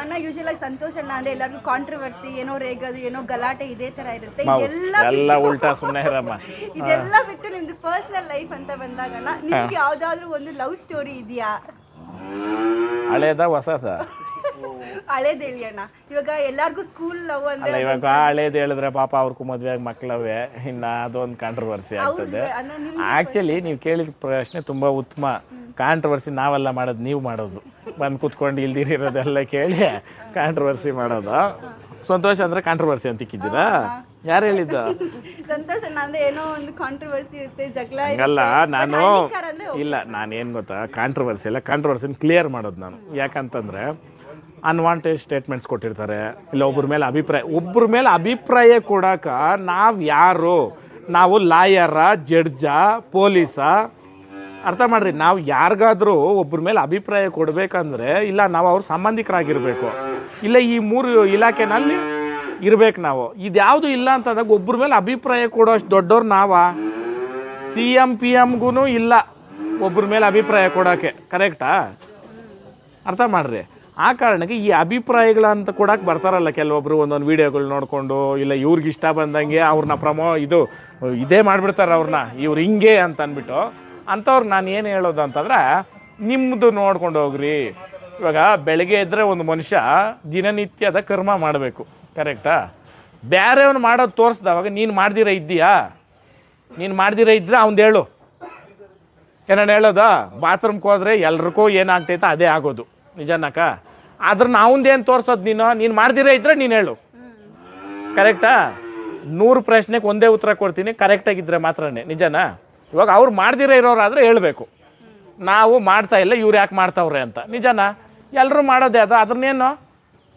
ಅಣ್ಣ ಯೂಶಲ್ ಆಗಿ ಸಂತೋಷ್ ಅಣ್ಣ ಅಂದ್ರೆ ಎಲ್ಲರಿಗೂ ಕಾಂಟ್ರವರ್ಸಿ ಏನೋ ರೇಗದು ಏನೋ ಗಲಾಟೆ ಇದೇ ತರ ಇರುತ್ತೆ. ಇದೆಲ್ಲ ಎಲ್ಲ ಉಲ್ಟಾ ಸುಮ್ಮನೆ ಇರಮ್ಮ. ಇದೆಲ್ಲ ಬಿಟ್ಟು ನಿಮ್ದು ಪರ್ಸನಲ್ ಲೈಫ್ ಅಂತ ಬಂದಾಗ ಅಣ್ಣ ನಿಮ್ಗೆ ಯಾವ್ದಾದ್ರು ಒಂದು ಲವ್ ಸ್ಟೋರಿ ಇದೆಯಾ? ಹಳೇದ ಹೊಸದ? ಹಳೇದ್ ಹೇಳಿ ಅಣ್ಣ. ಇವಾಗ ಎಲ್ಲಾರ್ಗೂ ಸ್ಕೂಲ್ ಲವ್ ಅಲ್ಲ ಅಂದ್ರೆ ಇವಾಗ ಹಳೇದು ಹೇಳಿದ್ರೆ ಪಾಪ ಅವ್ರಿಗೂ ಮದುವೆ ಆಗಿ ಮಕ್ಕಳವೆ ಇನ್ನ ಅದೊಂದು ಕಾಂಟ್ರವರ್ಸಿ ಆಗ್ತದೆ. ಆಕ್ಚುಲಿ ನೀವು ಕೇಳಿದ ಪ್ರಶ್ನೆ ತುಂಬಾ ಉತ್ತಮ. ಕಾಂಟ್ರವರ್ಸಿ ನಾವೆಲ್ಲ ಮಾಡೋದು ನೀವು ಮಾಡೋದು. ಬಂದು ಕುತ್ಕೊಂಡು ಇಲ್ದಿರೋದೆಲ್ಲ ಕೇಳಿ ಕಾಂಟ್ರವರ್ಸಿ ಮಾಡೋದು. ಸಂತೋಷ ಅಂದ್ರೆ ಕಾಂಟ್ರವರ್ಸಿ ಅಂತ ಇಕ್ಕಿದ್ದೀರಾ? ಯಾರು ಹೇಳಿದ್ದ? ಸಂತೋಷ್ ಅಂದ್ರೆ ಏನೋ ಒಂದು ಕಾಂಟ್ರವರ್ಸಿ ಇರುತ್ತೆ ಜಗಳ ಇಲ್ಲ ಇರುತ್ತೆ. ನಾನು ಇಲ್ಲ ನಾನು ಏನು ಗೊತ್ತಾ? ಕಾಂಟ್ರವರ್ಸಿ ಇಲ್ಲ ಕಾಂಟ್ರವರ್ಸಿನ ಕ್ಲಿಯರ್ ಮಾಡೋದು ನಾನು. ಯಾಕಂತಂದ್ರೆ ಅನ್ವಾಂಟೆಡ್ ಸ್ಟೇಟ್ಮೆಂಟ್ಸ್ ಕೊಟ್ಟಿರ್ತಾರೆ ಇಲ್ಲ ಒಬ್ಬರ ಮೇಲೆ ಅಭಿಪ್ರಾಯ ಒಬ್ಬರ ಮೇಲೆ ಅಭಿಪ್ರಾಯ ಕೊಡಕ್ಕೆ ನಾವು ಯಾರು? ನಾವು ಲಾಯರ ಜಡ್ಜ ಪೊಲೀಸ ಅರ್ಥ ಮಾಡ್ರಿ, ನಾವು ಯಾರಿಗಾದ್ರೂ ಒಬ್ಬರ ಮೇಲೆ ಅಭಿಪ್ರಾಯ ಕೊಡಬೇಕಂದ್ರೆ, ಇಲ್ಲ ನಾವು ಅವ್ರ ಸಂಬಂಧಿಕರಾಗಿರ್ಬೇಕು. ಇಲ್ಲ ಈ ಮೂರು ಇಲಾಖೆನಲ್ಲಿ ಇರ್ಬೇಕು ನಾವು. ಇದ್ಯಾವುದು ಇಲ್ಲ ಅಂತಂದಾಗ ಒಬ್ಬರ ಮೇಲೆ ಅಭಿಪ್ರಾಯ ಕೊಡೋಷ್ಟು ದೊಡ್ಡವ್ರು ನಾವಾ? ಸಿ ಎಂ ಪಿ ಎಮ್ಗೂ ಇಲ್ಲ ಒಬ್ಬರ ಮೇಲೆ ಅಭಿಪ್ರಾಯ ಕೊಡೋಕ್ಕೆ ಕರೆಕ್ಟಾ ಅರ್ಥ ಮಾಡ್ರಿ. ಆ ಕಾರಣಕ್ಕೆ ಈ ಅಭಿಪ್ರಾಯಗಳಂತ ಕೊಡಕ್ಕೆ ಬರ್ತಾರಲ್ಲ ಕೆಲವೊಬ್ರು ಒಂದೊಂದು ವೀಡಿಯೋಗಳು ನೋಡಿಕೊಂಡು, ಇಲ್ಲ ಇವ್ರಿಗೆ ಇಷ್ಟ ಬಂದಂಗೆ ಅವ್ರನ್ನ ಪ್ರಮೋ ಇದು, ಇದೇ ಮಾಡಿಬಿಡ್ತಾರೆ ಅವ್ರನ್ನ ಇವ್ರು ಹಿಂಗೆ ಅಂತ ಅಂದ್ಬಿಟ್ಟು ಅಂಥವ್ರಿಗೆ ನಾನು ಏನು ಹೇಳೋದು ಅಂತಂದ್ರೆ ನಿಮ್ಮದು ನೋಡ್ಕೊಂಡು ಹೋಗ್ರಿ. ಇವಾಗ ಬೆಳಗ್ಗೆ ಇದ್ದರೆ ಒಂದು ಮನುಷ್ಯ ದಿನನಿತ್ಯದ ಕರ್ಮ ಮಾಡಬೇಕು ಕರೆಕ್ಟಾ ಬೇರೆಯವ್ನು ಮಾಡೋದು ತೋರಿಸ್ದವಾಗ ನೀನು ಮಾಡ್ದಿರ ಇದ್ದೀಯಾ? ನೀನು ಮಾಡ್ದಿರ ಇದ್ರೆ ಅವ್ನು ಹೇಳು. ಏನಣ್ಣ ಹೇಳೋದಾ? ಬಾತ್ರೂಮ್ಗೆ ಹೋದ್ರೆ ಎಲ್ರಿಗೂ ಏನಾಗ್ತೈತೆ ಅದೇ ಆಗೋದು. ನಿಜನಕ್ಕ? ಆದ್ರೆ ನಾವಂದೇನು ತೋರ್ಸೋದು ನೀನು? ನೀನು ಮಾಡ್ದಿರ ಇದ್ರೆ ನೀನು ಹೇಳು. ಕರೆಕ್ಟಾ ನೂರು ಪ್ರಶ್ನೆಗೆ ಒಂದೇ ಉತ್ತರ ಕೊಡ್ತೀನಿ ಕರೆಕ್ಟಾಗಿದ್ದರೆ ಮಾತ್ರನೇ. ನಿಜನಾ? ಇವಾಗ ಅವ್ರು ಮಾಡ್ದಿರ ಇರೋರಾದರೆ ಹೇಳಬೇಕು. ನಾವು ಮಾಡ್ತಾ ಇಲ್ಲ ಇವ್ರು ಯಾಕೆ ಮಾಡ್ತಾವ್ರೆ ಅಂತ. ನಿಜನಾ? ಎಲ್ಲರೂ ಮಾಡೋದೇ ಅದು. ಅದನ್ನೇನು?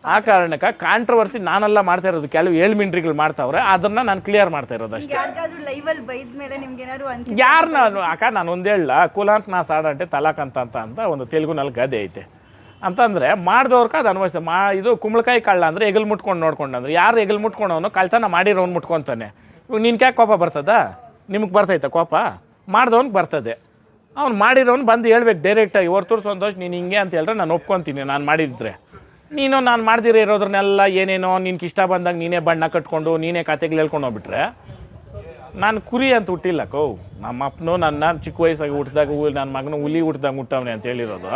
ಆ ಕಾರಣಕ್ಕೆ ಕಾಂಟ್ರವರ್ಸಿ ನಾನೆಲ್ಲ ಮಾಡ್ತಾ ಇರೋದು. ಕೆಲವು ಏಳ್ಮಿಂಟ್ರಿಗಳು ಮಾಡ್ತಾವ್ರೆ. ಅದನ್ನ ನಾನು ಕ್ಲಿಯರ್ ಮಾಡ್ತಾ ಇರೋದು ಅಷ್ಟೇ. ಯಾರು ನಾನು? ಅಕ್ಕ ನಾನು ಒಂದು ಹೇಳ ಕುಲಾಂತ್ ನಾ ಸಾಡಂಟೆ ತಲಾಕ್ ಅಂತ ಅಂತ ಅಂತ ಒಂದು ತೆಲುಗುನಲ್ಲಿ ಗದೆ ಐತೆ. ಅಂತಂದ್ರೆ ಮಾಡ್ದವ್ರಕ ಅದು ಅನ್ವಯಿಸ್ತದೆ ಮಾ ಇದು ಕುಂಬಳಕಾಯಿ ಕಳ್ಳ ಅಂದ್ರೆ ಎಗಲ್ ಮುಟ್ಕೊಂಡು ನೋಡ್ಕೊಂಡು ಅಂದ್ರೆ ಯಾರು ಎಗಲ್ ಮುಟ್ಕೊಂಡವನು ಕಳ್ತನ ಮಾಡಿರೋನು ಮುಟ್ಕೊಂತಾನೆ. ಇವಾಗ ನಿನ್ಗೆ ಯಾಕೆ ಕೋಪ ಬರ್ತದ? ನಿಮಗೆ ಬರ್ತೈತೆ ಕೋಪ? ಮಾಡಿದವನಿಗೆ ಬರ್ತದೆ. ಅವ್ನು ಮಾಡಿರೋನು ಬಂದು ಹೇಳ್ಬೇಕು ಡೈರೆಕ್ಟಾಗಿ ಹೊರ್ತೂರು ಸಂತೋಷ, ನೀನು ಹಿಂಗೆ ಅಂತ ಹೇಳಿದ್ರೆ ನಾನು ಒಪ್ಕೊತೀನಿ, ನಾನು ಮಾಡಿದ್ರೆ. ನೀನು ನಾನು ಮಾಡ್ದಿರ ಇರೋದ್ರನ್ನೆಲ್ಲ ಏನೇನೋ ನಿನ್ಗೆ ಇಷ್ಟ ಬಂದಾಗ ನೀನೇ ಬಣ್ಣ ಕಟ್ಕೊಂಡು, ನೀನೇ ಕತೆಗಳು ಹೇಳ್ಕೊಂಡು ಹೋಗ್ಬಿಟ್ರೆ, ನಾನು ಕುರಿ ಅಂತ ಹುಟ್ಟಿಲ್ಲ ಕೋ. ನಮ್ಮ ಅಪ್ಪನು ನನ್ನ ಚಿಕ್ಕ ವಯಸ್ಸಾಗಿ ಹುಟ್ಟಿದಾಗ ನನ್ನ ಮಗನು ಹುಲಿ ಹುಟ್ಟಿದಾಗ ಹುಟ್ಟವನೆ ಅಂತ ಹೇಳಿರೋದು.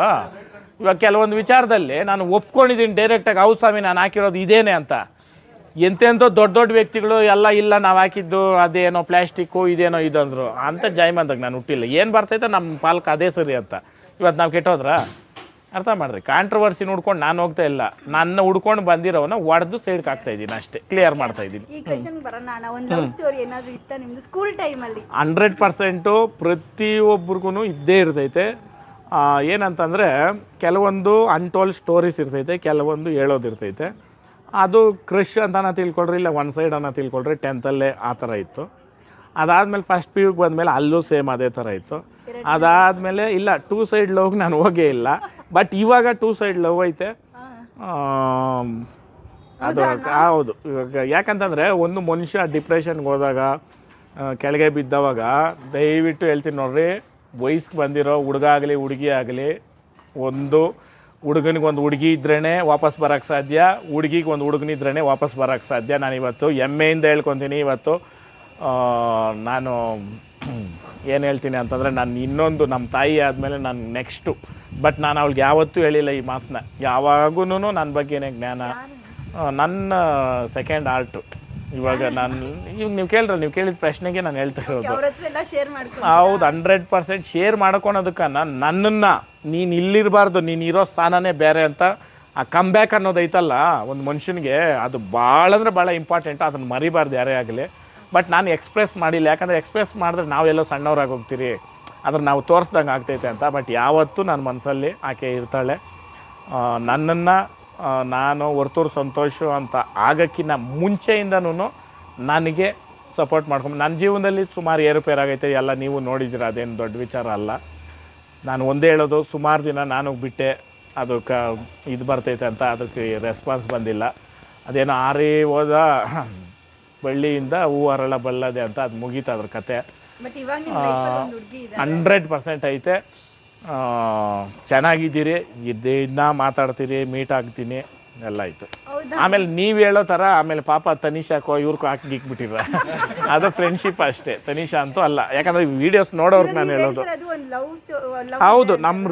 ಇವಾಗ ಕೆಲವೊಂದು ವಿಚಾರದಲ್ಲಿ ನಾನು ಒಪ್ಕೊಂಡಿದ್ದೀನಿ ಡೈರೆಕ್ಟಾಗಿ ಹೌದು ಸ್ವಾಮಿ, ನಾನು ಹಾಕಿರೋದು ಇದೇನೆ ಅಂತ. ಎಂತೆಂಥೋ ದೊಡ್ಡ ದೊಡ್ಡ ವ್ಯಕ್ತಿಗಳು ಎಲ್ಲ ಇಲ್ಲ ನಾವು ಹಾಕಿದ್ದು ಅದೇನೋ ಪ್ಲಾಸ್ಟಿಕ್ಕು ಇದೇನೋ ಇದಂದ್ರು ಅಂತ ಜಾಯ್ಮಂದಾಗ ನಾನು ಹುಟ್ಟಿಲ್ಲ. ಏನು ಬರ್ತೈತೆ ನಮ್ಮ ಪಾಲ್ಕ ಅದೇ ಸರಿ ಅಂತ. ಇವತ್ತು ನಾವು ಕೆಟ್ಟೋದ್ರ? ಅರ್ಥ ಮಾಡ್ರಿ. ಕಾಂಟ್ರವರ್ಸಿ ನೋಡ್ಕೊಂಡು ನಾನು ಹೋಗ್ತಾ ಇಲ್ಲ. ನನ್ನ ಹುಡ್ಕೊಂಡು ಬಂದಿರೋನ ಒಡೆದು ಸೈಡ್ಗೆ ಹಾಕ್ತಾ ಇದ್ದೀನಿ ಅಷ್ಟೇ. ಕ್ಲಿಯರ್ ಮಾಡ್ತಾ ಇದ್ದೀನಿ. ಹಂಡ್ರೆಡ್ ಪರ್ಸೆಂಟು ಪ್ರತಿಯೊಬ್ಬರಿಗೂ ಇದ್ದೇ ಇರ್ತೈತೆ. ಏನಂತಂದರೆ ಕೆಲವೊಂದು ಅನ್ಟೋಲ್ಡ್ ಸ್ಟೋರೀಸ್ ಇರ್ತೈತೆ ಕೆಲವೊಂದು ಹೇಳೋದು ಇರ್ತೈತೆ ಅದು ಕ್ರಶ್ ಅಂತನ ತಿಳ್ಕೊಳ್ರಿ ಇಲ್ಲ ಒನ್ ಸೈಡ್ ಅನ್ನ ತಿಳ್ಕೊಳ್ರಿ ಟೆಂತಲ್ಲೇ ಆ ಥರ ಇತ್ತು. ಅದಾದಮೇಲೆ ಫಸ್ಟ್ ಪಿ ಯುಗೆ ಬಂದಮೇಲೆ ಅಲ್ಲೂ ಸೇಮ್ ಅದೇ ಥರ ಇತ್ತು. ಅದಾದಮೇಲೆ ಇಲ್ಲ ಟೂ ಸೈಡ್ ಲವ್ ನಾನು ಹೋಗೇ ಇಲ್ಲ. ಬಟ್ ಇವಾಗ ಟೂ ಸೈಡ್ ಲವ್ ಐತೆ. ಅದು ಹೌದು? ಇವಾಗ ಯಾಕಂತಂದರೆ ಒಂದು ಮನುಷ್ಯ ಡಿಪ್ರೆಷನ್ಗೆ ಹೋದಾಗ ಕೆಳಗೆ ಬಿದ್ದವಾಗ ದಯವಿಟ್ಟು ಹೇಳ್ತೀನಿ ನೋಡ್ರಿ ವಯಸ್ಸಿಗೆ ಬಂದಿರೋ ಹುಡುಗ ಆಗಲಿ ಹುಡುಗಿ ಆಗಲಿ ಒಂದು ಹುಡುಗನಿಗೆ ಒಂದು ಹುಡುಗಿ ಇದ್ರೇ ವಾಪಸ್ ಬರೋಕ್ಕೆ ಸಾಧ್ಯ ಹುಡುಗಿಗೆ ಒಂದು ಹುಡುಗನಿದ್ರೇ ವಾಪಸ್ ಬರೋಕ್ಕೆ ಸಾಧ್ಯ. ನಾನು ಇವತ್ತು ಹೆಮ್ಮೆಯಿಂದ ಹೇಳ್ಕೊತೀನಿ ಇವತ್ತು. ನಾನು ಏನು ಹೇಳ್ತೀನಿ ಅಂತಂದರೆ ನಾನು ಇನ್ನೊಂದು ನಮ್ಮ ತಾಯಿ ಆದಮೇಲೆ ನಾನು ನೆಕ್ಸ್ಟು ಬಟ್ ನಾನು ಅವ್ಳಿಗೆ ಯಾವತ್ತೂ ಹೇಳಿಲ್ಲ ಈ ಮಾತನ್ನ ಯಾವಾಗೂ ನನ್ನ ಬಗ್ಗೆನೇ ಜ್ಞಾನ. ನನ್ನ ಸೆಕೆಂಡ್ ಆರ್ಟು ಇವಾಗ ನಾನು ಇವಾಗ ನೀವು ಕೇಳ್ರ ನೀವು ಕೇಳಿದ ಪ್ರಶ್ನೆಗೆ ನಾನು ಹೇಳ್ತಾ ಇರೋದು. ಶೇರ್ ಹೌದು ಹಂಡ್ರೆಡ್ ಪರ್ಸೆಂಟ್ ಶೇರ್ ಮಾಡ್ಕೊಳೋದಕ್ಕೆ ನನ್ನನ್ನು ನೀನು ಇಲ್ಲಿರಬಾರ್ದು ನೀನು ಇರೋ ಸ್ಥಾನನೇ ಬೇರೆ ಅಂತ ಆ ಕಮ್ಬ್ಯಾಕ್ ಅನ್ನೋದು ಐತಲ್ಲ ಒಂದು ಮನುಷ್ಯನಿಗೆ ಅದು ಭಾಳ ಅಂದರೆ ಭಾಳ ಇಂಪಾರ್ಟೆಂಟ್ ಅದನ್ನು ಮರಿಬಾರ್ದು ಯಾರೇ ಆಗಲಿ. ಬಟ್ ನಾನು ಎಕ್ಸ್ಪ್ರೆಸ್ ಮಾಡಿಲ್ಲ ಯಾಕಂದರೆ ಎಕ್ಸ್ಪ್ರೆಸ್ ಮಾಡಿದ್ರೆ ನಾವೆಲ್ಲೋ ಸಣ್ಣವ್ರಾಗಿ ಹೋಗ್ತೀರಿ. ಅದ್ರ ನಾವು ತೋರಿಸ್ದಂಗೆ ಆಗ್ತೈತೆ ಅಂತ ಬಟ್ ಯಾವತ್ತೂ ನನ್ನ ಮನಸ್ಸಲ್ಲಿ ಆಕೆ ಇರ್ತಾಳೆ. ನನ್ನನ್ನು ನಾನು ಹೊರ್ತೂರು ಸಂತೋಷ ಅಂತ ಆಗೋಕ್ಕಿಂತ ಮುಂಚೆಯಿಂದನೂ ನನಗೆ ಸಪೋರ್ಟ್ ಮಾಡ್ಕೊಂಡು ನನ್ನ ಜೀವನದಲ್ಲಿ ಸುಮಾರು ಏರುಪೇರು ಆಗೈತೆ ಎಲ್ಲ ನೀವು ನೋಡಿದ್ದೀರ ಅದೇನು ದೊಡ್ಡ ವಿಚಾರ ಅಲ್ಲ. ನಾನು ಒಂದೇ ಹೇಳೋದು ಸುಮಾರು ದಿನ ನಾನು ಬಿಟ್ಟೆ ಅದು ಕ ಇದು ಬರ್ತೈತೆ ಅಂತ ಅದಕ್ಕೆ ರೆಸ್ಪಾನ್ಸ್ ಬಂದಿಲ್ಲ. ಅದೇನೋ ಆರಿ ಹೋದ ಬಳ್ಳಿಯಿಂದ ಹೂ ಅರಳ ಬಲ್ಲದೆ ಅಂತ ಅದು ಮುಗೀತು ಅದ್ರ ಕತೆ. ಹಂಡ್ರೆಡ್ ಪರ್ಸೆಂಟ್ ಐತೆ. ಚೆನ್ನಾಗಿದ್ದೀರಿ ಇನ್ನೂ ಮಾತಾಡ್ತೀರಿ ಮೀಟ್ ಆಗ್ತೀನಿ ಎಲ್ಲ ಆಯಿತು. ಆಮೇಲೆ ನೀವು ಹೇಳೋ ಥರ ಆಮೇಲೆ ಪಾಪ ತನಿಷಾಕೋ ಇವ್ರಿಗೂ ಹಾಕಿ ಗಿಕ್ಬಿಟ್ಟಿರ ಅದು ಫ್ರೆಂಡ್ಶಿಪ್ ಅಷ್ಟೇ ತನಿಷಾ ಅಂತೂ ಅಲ್ಲ. ಯಾಕಂದ್ರೆ ವಿಡಿಯೋಸ್ ನೋಡೋರ್ಗೆ ನಾನು ಹೇಳೋದು. ಹೌದು ನಮ್ಮ